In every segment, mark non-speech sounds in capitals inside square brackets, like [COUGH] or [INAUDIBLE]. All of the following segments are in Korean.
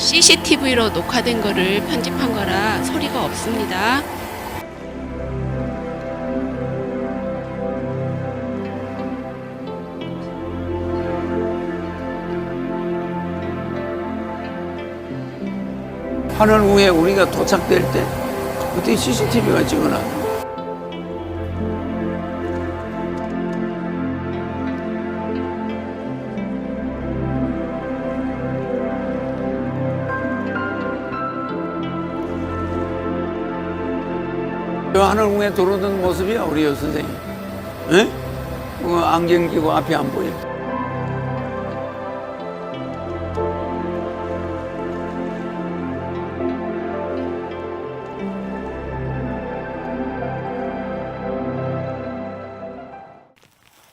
CCTV로 녹화된 거를 편집한 거라 소리가 없습니다. 하늘 위에 우리가 도착될 때 그때 CCTV가 찍어놔. 저 하늘 위에 들어오던 모습이야 우리 여 선생님. 에? 그 안경 끼고 앞이 안 보여.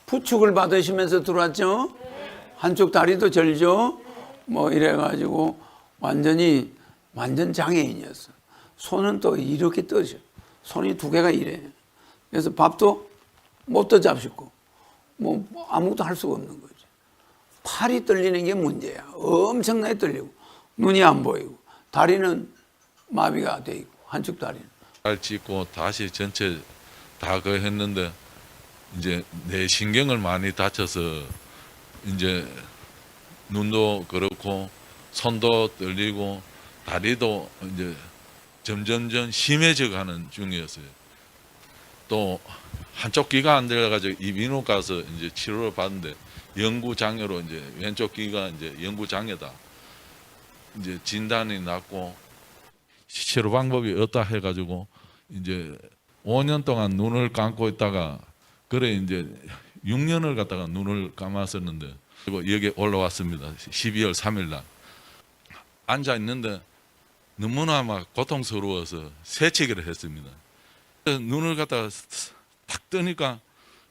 부축을 받으시면서 들어왔죠? 한쪽 다리도 절죠? 뭐 이래가지고 완전히 완전 장애인이었어. 손은 또 이렇게 떠져. 손이 두 개가 이래. 그래서 밥도 못떠 잡수고 뭐 아무것도 할 수가 없는 거지. 팔이 떨리는 게 문제야. 엄청나게 떨리고 눈이 안 보이고 다리는 마비가 돼 있고 한쪽 다리는. 잘 찍고 다시 전체 다 그 했는데 이제 내 신경을 많이 다쳐서 이제 눈도 그렇고 손도 떨리고 다리도 이제 점점점 심해져 가는 중이었어요. 또 한쪽 귀가 안 들려가지고 이비인후 가서 이제 치료를 받는데 영구 장애로 이제 왼쪽 귀가 이제 영구 장애다. 이제 진단이 났고 치료 방법이 없다 해가지고 이제 5년 동안 눈을 감고 있다가 그래 이제 6년을 갖다가 눈을 감았었는데 그리고 여기 올라왔습니다. 12월 3일 날 앉아 있는데 너무나 막 고통스러워서 새치기를 했습니다. 눈을 갖다가 탁 뜨니까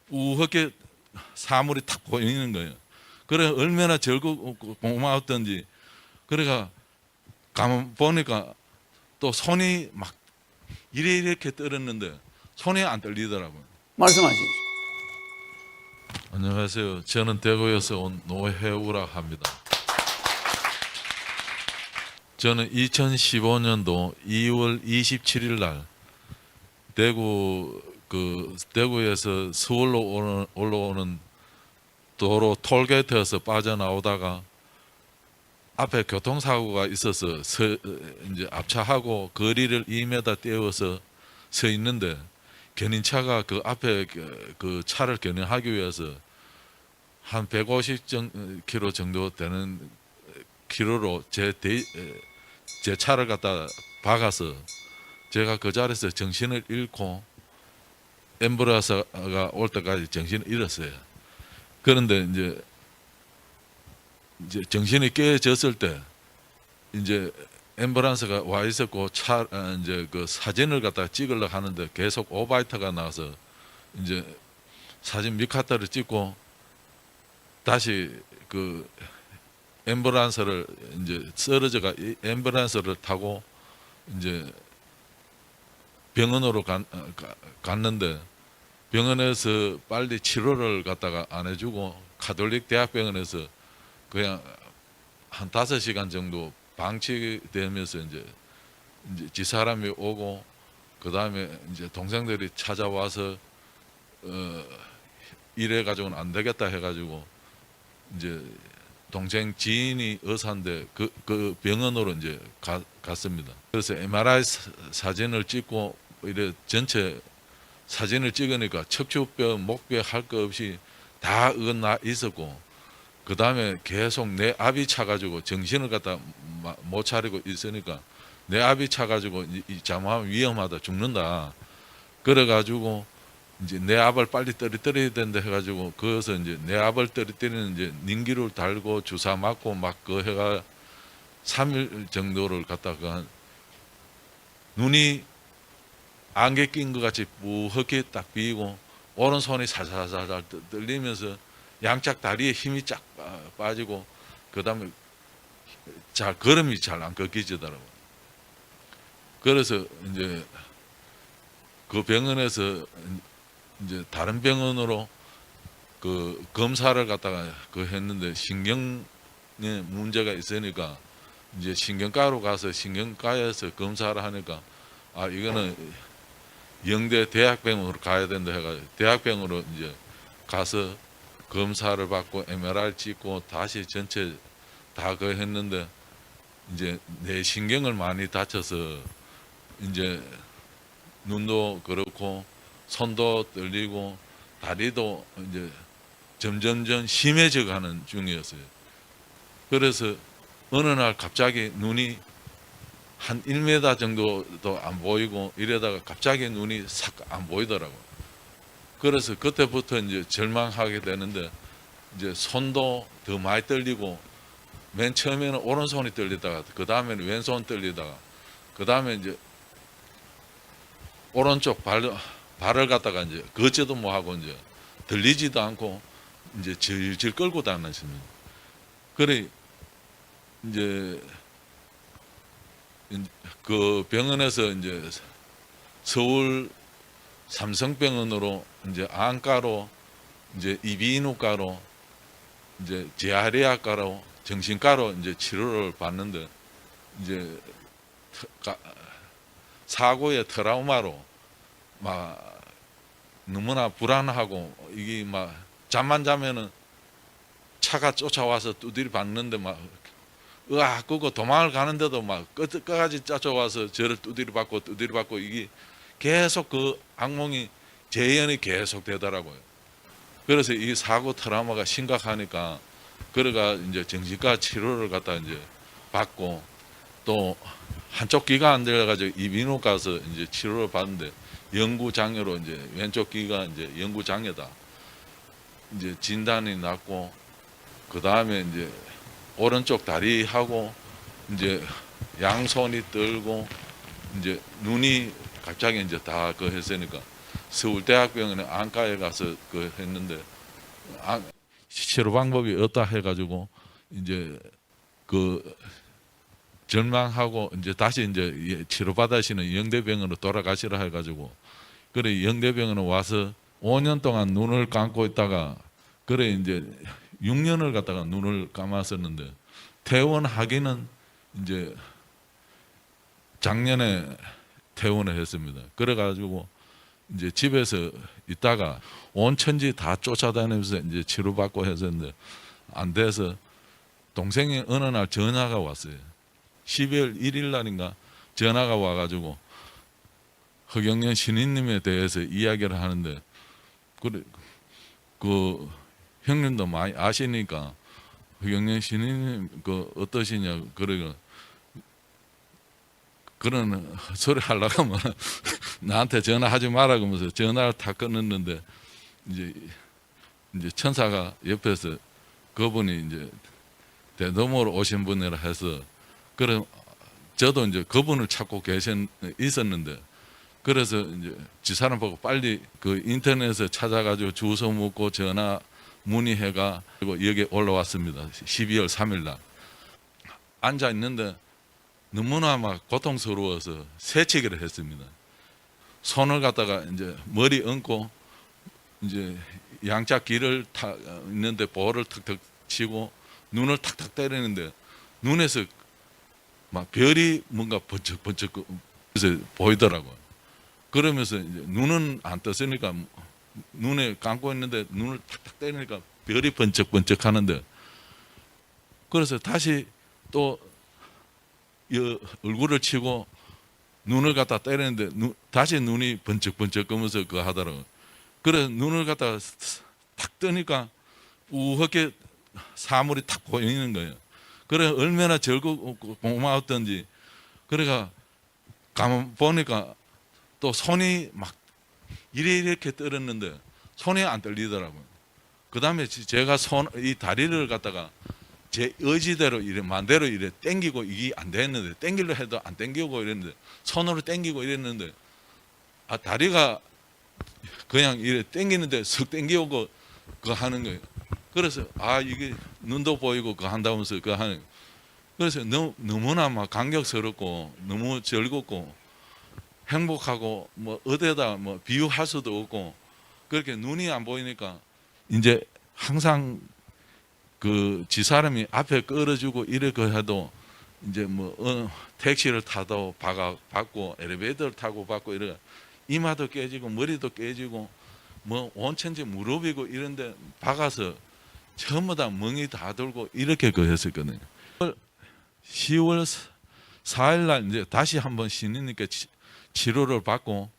우하게 사물이 탁 보이는 거예요. 그래 얼마나 즐겁고 고마웠던지 그래가 가만 보니까 또 손이 막 이래 이렇게 떨었는데 손이 안 떨리더라고요. 말씀하시죠. 안녕하세요. 저는 대구에서 온 노혜우라 합니다. 저는 2015년도 2월 27일 날 대구 그 대구에서 서울로 오는, 올라오는 도로 톨게이트에서 빠져나오다가 앞에 교통사고가 있어서 서, 이제 앞차하고 거리를 2m 떼어서 서 있는데 견인차가 그 앞에 그, 그 차를 견인하기 위해서 한 150km 정도 되는 키로로 제, 대, 제 차를 갖다 박아서 제가 그 자리에서 정신을 잃고 엠브라스가 올 때까지 정신을 잃었어요. 그런데 이제 이제 정신이 깨졌을 때 이제 엠브란스가 와 있었고 차 아, 이제 그 사진을 갖다 찍으려 하는데 계속 오바이트가 나와서 이제 사진 미카타를 찍고 다시 그 엠브란스를 이제 쓰러져가 이 엠브란스를 타고 이제 병원으로 간, 어, 가- 갔는데 병원에서 빨리 치료를 갖다가 안 해주고 가톨릭 대학병원에서 그냥 한 다섯 시간 정도 방치되면서 이제 이제 집사람이 오고 그 다음에 이제 동생들이 찾아와서 어 이래 가지고는 안 되겠다 해가지고 이제 동생 지인이 의사인데 그, 그 병원으로 이제 가, 갔습니다. 그래서 MRI 사- 사진을 찍고 이래 전체 사진을 찍으니까 척추뼈, 목뼈 할거 없이 다 어긋나 있었고 그 다음에 계속 내 압이 차가지고 정신을 갖다 마- 못 차리고 있으니까 내 압이 차가지고 이, 이 잘못하면 위험하다 죽는다. 그래가지고 이제 내 압을 빨리 떨어뜨려야 된다 해가지고 거기서 이제 내 압을 떨어뜨리는 이제 닌기를 달고 주사 맞고 막 그 해가 3일 정도를 갖다가 한 눈이 안개 낀 것 같이 무허게 딱 비고 오른손이 살살살살 떠- 떨리면서 양쪽 다리에 힘이 쫙 빠- 빠지고 그 다음에 잘 걸음이 잘 안 꺾이지더라고. 그래서 이제 그 병원에서 이제 다른 병원으로 그 검사를 갖다가 그 했는데 신경에 문제가 있으니까 이제 신경과로 가서 신경과에서 검사를 하니까 아 이거는 영대 대학병원으로 가야 된다 해가지고 대학병원으로 이제 가서 검사를 받고 MRI 찍고 다시 전체 다 그 했는데 이제 내 신경을 많이 다쳐서 이제 눈도 그렇고 손도 떨리고 다리도 이제 점점점 심해져 가는 중이었어요. 그래서 어느 날 갑자기 눈이 한 1m 정도도 안 보이고 이러다가 갑자기 눈이 싹 안 보이더라고요. 그래서 그때부터 이제 절망하게 되는데 이제 손도 더 많이 떨리고 맨 처음에는 오른손이 떨리다가 그 다음에는 왼손 떨리다가 그 다음에 이제 오른쪽 발, 발을 갖다가 이제 걷지도 못하고 이제 들리지도 않고 이제 질질 끌고 다니십니다. 그래 이제 그 병원에서 이제 서울 삼성병원으로 이제 안과로 이제 이비인후과로 이제 재활의학과로 정신과로 이제 치료를 받는데 이제 사고의 트라우마로 막 너무나 불안하고 이게 막 잠만 자면은 차가 쫓아와서 두드리 받는데 막 으악 끄고 도망을 가는데도 막 끝, 끝까지 쫓아와서 저를 두드리 받고 두드리 받고 이게 계속 그 악몽이 재현이 계속 되더라고요. 그래서 이 사고 트라우마가 심각하니까 그래가 이제 정신과 치료를 갖다 이제 받고 또 한쪽 귀가 안 들려가지고 이비인후 가서 이제 치료를 받는데 연구 장애로 이제 왼쪽 귀가 이제 연구 장애다. 이제 진단이 났고 그 다음에 이제 오른쪽 다리하고 이제 양손이 떨고 이제 눈이 갑자기 이제 다 그 했으니까 서울대학병원에 안과에 가서 그 했는데 안, 치료 방법이 없다 해가지고 이제 그 절망하고 이제 다시 이제 치료 받으시는 영대병원으로 돌아가시라 해가지고 그래 영대병원에 와서 5년 동안 눈을 감고 있다가 그래 이제 6년을 갖다가 눈을 감았었는데 퇴원하기는 이제 작년에 퇴원을 했습니다. 그래가지고 이제 집에서 있다가 온 천지 다 쫓아다니면서 이제 치료받고 했었는데 안 돼서 동생이 어느 날 전화가 왔어요. 12월 1일 날인가 전화가 와가지고 허경련 신인님에 대해서 이야기를 하는데 그래 그 형님도 많이 아시니까 허경련 신인님 그 어떠시냐 그러가 그런 소리 하려고 하면 [LAUGHS] 나한테 전화하지 마라 그러면서 전화를 다 끊었는데 이제 이제 천사가 옆에서 그분이 이제 대도모로 오신 분이라 해서 그래 저도 이제 그분을 찾고 계셨 있었는데 그래서 이제 지 사람 보고 빨리 그 인터넷에 찾아가지고 주소 묻고 전화 문의해가 그리고 여기 올라왔습니다. 12월 3일 날 앉아 있는데 너무나 막 고통스러워서 새치기를 했습니다. 손을 갖다가 이제 머리 얹고 이제 양자 귀를 타 있는데 볼을 턱턱 치고 눈을 탁탁 때리는데 눈에서 막 별이 뭔가 번쩍 번쩍 그래서 보이더라고요. 그러면서 이제 눈은 안 떴으니까 눈에 감고 있는데 눈을 탁탁 때리니까 별이 번쩍 번쩍 하는데 그래서 다시 또이 얼굴을 치고 눈을 갖다 때리는데 눈- 다시 눈이 번쩍번쩍 하면서 그거 하더라고요. 그래 눈을 갖다 탁 뜨니까 우하게 사물이 탁 보이는 거예요. 그래 얼마나 즐겁고 고마웠던지 그래가 가만 보니까 또 손이 막 이래 이렇게 떨었는데 손이 안 떨리더라고요. 그 다음에 제가 손 이 다리를 갖다가 제 의지대로 이래 만대로 이래 땡기고 이게 안 됐는데 땡기려 해도 안 땡기고 이랬는데 손으로 땡기고 이랬는데 아 다리가 그냥 이래 땡기는데 쓱 땡기고 그거 하는 거예요. 그래서 아 이게 눈도 보이고 그거 한다면서 그거 하는 그래서 너무 너무나 막 감격스럽고 너무 즐겁고 행복하고 뭐 어디에다 뭐 비유할 수도 없고 그렇게 눈이 안 보이니까 이제 항상 그 지 사람이 앞에 끌어주고 이렇게 해도 이제 뭐 어, 택시를 타도 박아 받고 엘리베이터를 타고 받고 이래. 이마도 깨지고 머리도 깨지고 뭐 온천지 무릎이고 이런데 박아서 전부 다 멍이 다 돌고 이렇게 그 했었거든요. 10월 4일 날 이제 다시 한번 신이니까 치- 치료를 받고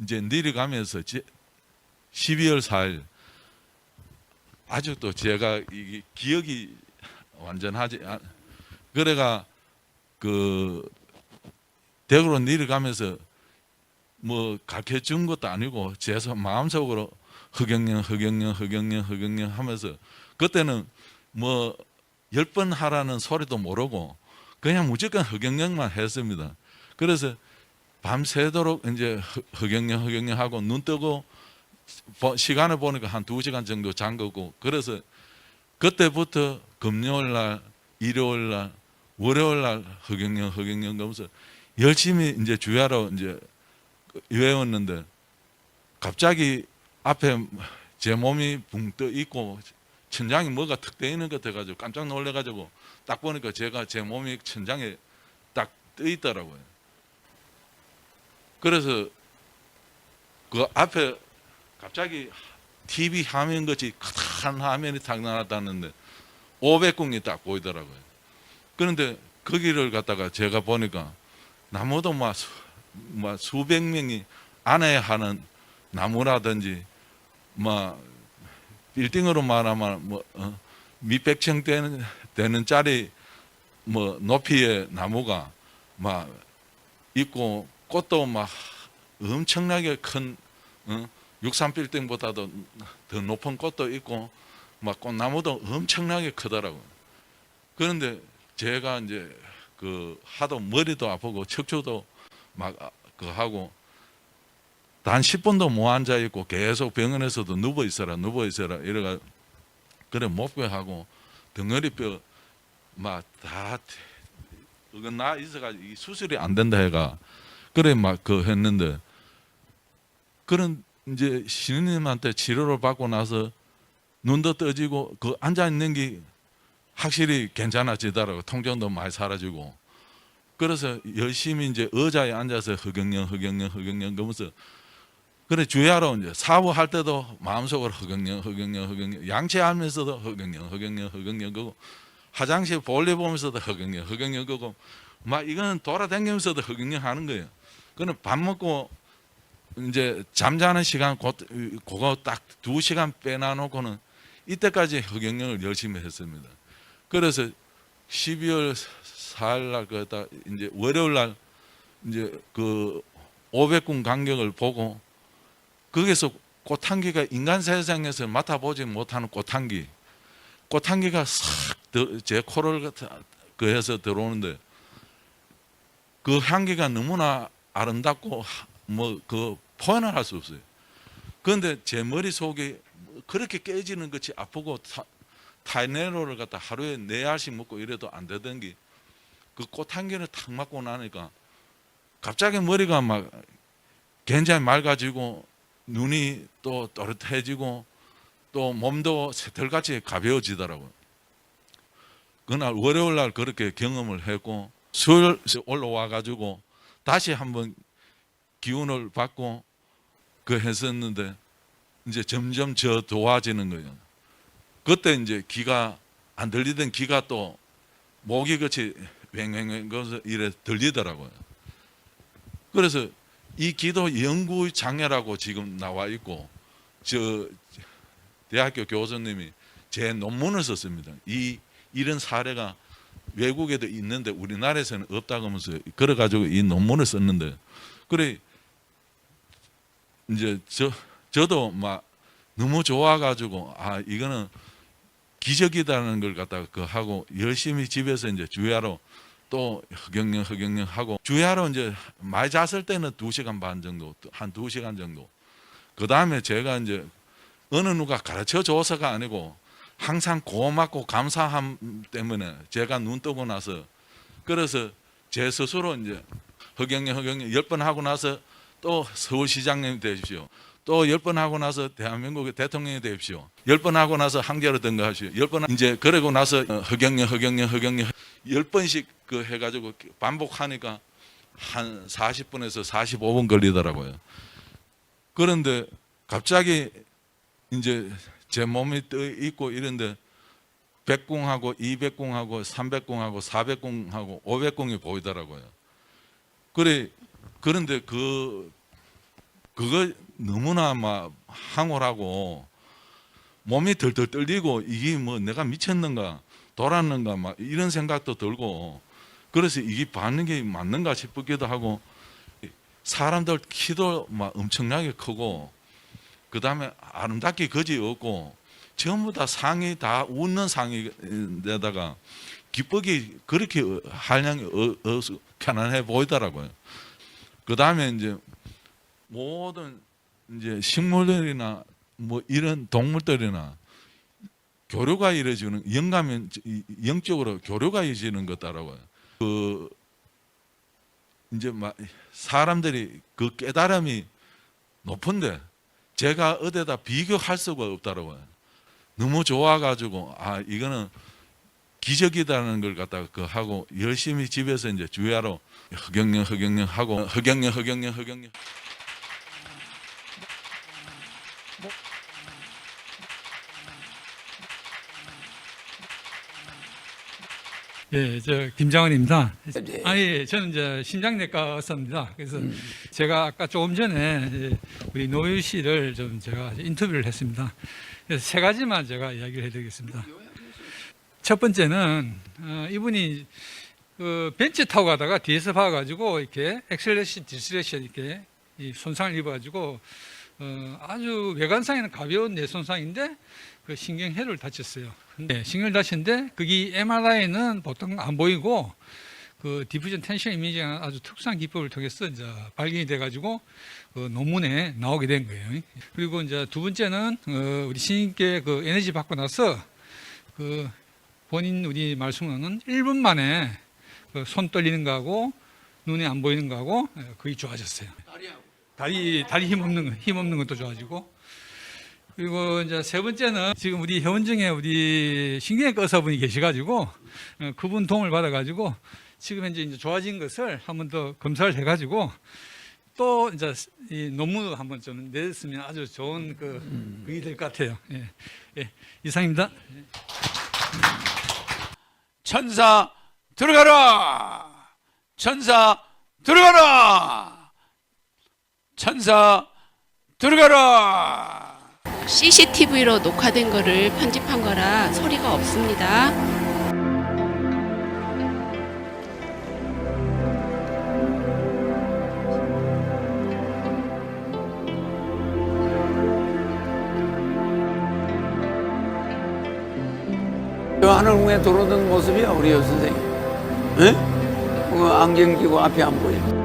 이제 내려가면서 제- 12월 4일 아직도 제가 이 기억이 완전하지 않 그래가 그 대구로 내려가면서 뭐 가르쳐 준 것도 아니고 제서 마음속으로 허경영 허경영 허경영 허경영 하면서 그때는 뭐 열 번 하라는 소리도 모르고 그냥 무조건 허경영만 했습니다. 그래서 밤새도록 이제 허- 허경영 허경영 하고 눈 뜨고 보- 시간을 보니까 한 두 시간 정도 잔 거고 그래서 그때부터 금요일 날 일요일 날 월요일 날 허경영 허경영 하면서 열심히 이제 주야로 이제 외웠는데 갑자기 앞에 제 몸이 붕 떠 있고 천장에 뭐가 턱떠 있는 것 같아가지고 깜짝 놀래가지고 딱 보니까 제가 제 몸이 천장에 딱 떠 있더라고요. 그래서 그 앞에 갑자기 TV 화면 같이 큰 화면이 탁 나타났는데 500궁이 딱 보이더라고요. 그런데 거기를 갖다가 제가 보니까 나무도 막, 수, 막 수백 명이 안에 하는 나무라든지 막 빌딩으로 말하면 뭐 어, 밑백층 되는 되는 짜리 뭐 높이의 나무가 막 있고 꽃도 막 엄청나게 큰 어, 63 빌딩보다도 더 높은 꽃도 있고 막 꽃나무도 엄청나게 크더라고요. 그런데 제가 이제 그 하도 머리도 아프고 척추도 막 그 하고 단 10분도 못 앉아 있고 계속 병원에서도 누워 있어라 누워 있어라 이래가 그래 목배하고 덩어리뼈 막다 어긋나 있어가지고 이 수술이 안 된다 해가 그래 막 그 했는데 그런 이제 신우님한테 치료를 받고 나서 눈도 떠지고 그 앉아 있는 게 확실히 괜찮아지더라고. 통증도 많이 사라지고. 그래서 열심히 이제 의자에 앉아서 허경영 허경영 허경영 그러면서 그래 주야로 이제 사부할 때도 마음속으로 허경영 허경영 허경영 양치하면서도 허경영 허경영 허경영 그고 화장실 볼일 보면서도 허경영 허경영 그고 막 이거는 돌아다니면서도 허경영 하는 거예요. 그는 밥 먹고 이제 잠자는 시간 곧 그거 딱 두 시간 빼놔놓고는 이때까지 허경영을 열심히 했습니다. 그래서 12월 4일 날 그다 이제 월요일 날 이제 그 500군 간격을 보고 거기서 꽃향기가 인간 세상에서 맡아보지 못하는 꽃향기 꽃향기가 싹 제 코를 그 해서 들어오는데 그 향기가 너무나 아름답고 뭐 그 표현을 할 수 없어요. 그런데 제 머릿속에 그렇게 깨지는 것이 아프고 타, 타이네로를 갖다 하루에 네 알씩 먹고 이래도 안 되던 게 그 꽃향기를 탁 맞고 나니까 갑자기 머리가 막 굉장히 맑아지고 눈이 또 또렷해지고 또 몸도 새털같이 가벼워지더라고요. 그날 월요일 날 그렇게 경험을 했고 수요일 올라와 가지고 다시 한번 기운을 받고 그 했었는데 이제 점점 저 도와지는 거예요. 그때 이제 귀가 안 들리던 귀가 또 목이 같이 왱왱왱 거서 이래 들리더라고요. 그래서 이 기도 연구 장애라고 지금 나와 있고 저 대학교 교수님이 제 논문을 썼습니다. 이 이런 사례가 외국에도 있는데 우리나라에서는 없다고 하면서 그래 가지고 이 논문을 썼는데 그래 이제 저 저도 막 너무 좋아 가지고 아 이거는 기적이다는 걸 갖다가 그 하고 열심히 집에서 이제 주야로 또 허경영 허경영 하고 주야로 이제 많이 잤을 때는 두 시간 반 정도 한 두 시간 정도 그 다음에 제가 이제 어느 누가 가르쳐 줘서가 아니고 항상 고맙고 감사함 때문에 제가 눈 뜨고 나서 그래서 제 스스로 이제 허경영 허경영 열번 하고 나서 또 서울시장님 되십시오 또 열 번 하고 나서 대한민국의 대통령이 되십시오. 열 번 하고 나서 한겨로 등거하시오. 열번 이제 그러고 나서 어, 허경영, 허경영, 허경영 열 번씩 그 해가지고 반복하니까 한 40분에서 45분 걸리더라고요. 그런데 갑자기 이제 제 몸이 떠 있고 이런데 100공하고 200공하고 300공하고 400공하고 500공이 보이더라고요. 그래 그런데 그 그거 너무나 막 황홀하고 몸이 덜덜 떨리고 이게 뭐 내가 미쳤는가 돌았는가 막 이런 생각도 들고 그래서 이게 받는 게 맞는가 싶기도 하고 사람들 키도 막 엄청나게 크고 그 다음에 아름답게 거지 없고 전부 다 상이 다 웃는 상인데다가 기쁘기 그렇게 한량이 어, 어, 편안해 보이더라고요. 그 다음에 이제 모든 이제 식물들이나 뭐 이런 동물들이나 교류가 이루어지는 영감이 영적으로 교류가 이루어지는 것더라고요. 그 이제 막 사람들이 그 깨달음이 높은데 제가 어디다 비교할 수가 없더라고요. 너무 좋아가지고 아 이거는 기적이다는 걸 갖다가 그 하고 열심히 집에서 이제 주야로 허경영 허경영 하고 허경영 허경영 허경영 예, 저 김장원입니다. 네. 아니, 예, 저는 이제 심장내과 의사입니다. 그래서 제가 아까 조금 전에 우리 노유 씨를 좀 제가 인터뷰를 했습니다. 그래서 세 가지만 제가 이야기를 해드리겠습니다. 첫 번째는 어, 이분이 그 벤츠 타고 가다가 뒤에서 봐가지고 이렇게 엑셀레션, 디스레션 이렇게 이 손상을 입어가지고 어, 아주 외관상에는 가벼운 뇌손상인데 그 신경회를 다쳤어요. 근데 신경을 다쳤는데 그게 MRI는 보통 안 보이고 그 디퓨전 텐션 이미징 아주 특수한 기법을 통해서 이제 발견이 돼가지고 그 논문에 나오게 된 거예요. 그리고 이제 두 번째는 어, 우리 신인께 그 에너지 받고 나서 그 본인 우리 말씀으로는 1분 만에 그 손 떨리는 거하고 눈에 안 보이는 거하고 예, 거의 좋아졌어요. 다리 다리 힘 없는 거, 힘 없는 것도 좋아지고 그리고 이제 세 번째는 지금 우리 회원 중에 우리 신경외과 의사분이 계셔가지고 어, 그분 도움을 받아가지고 지금 현재 이제 좋아진 것을 한번 더 검사를 해가지고 또 이제 이 논문을 한번 좀 냈으면 아주 좋은 그 그게 될 것 같아요. 예, 예, 이상입니다. 천사 들어가라. 천사 들어가라. 천사 들어가라. CCTV로 녹화된 거를 편집한 거라 소리가 없습니다. 저 하늘궁에 들어오는 모습이야 우리 여 선생님. 예? 그 안경 끼고 앞이 안 보여.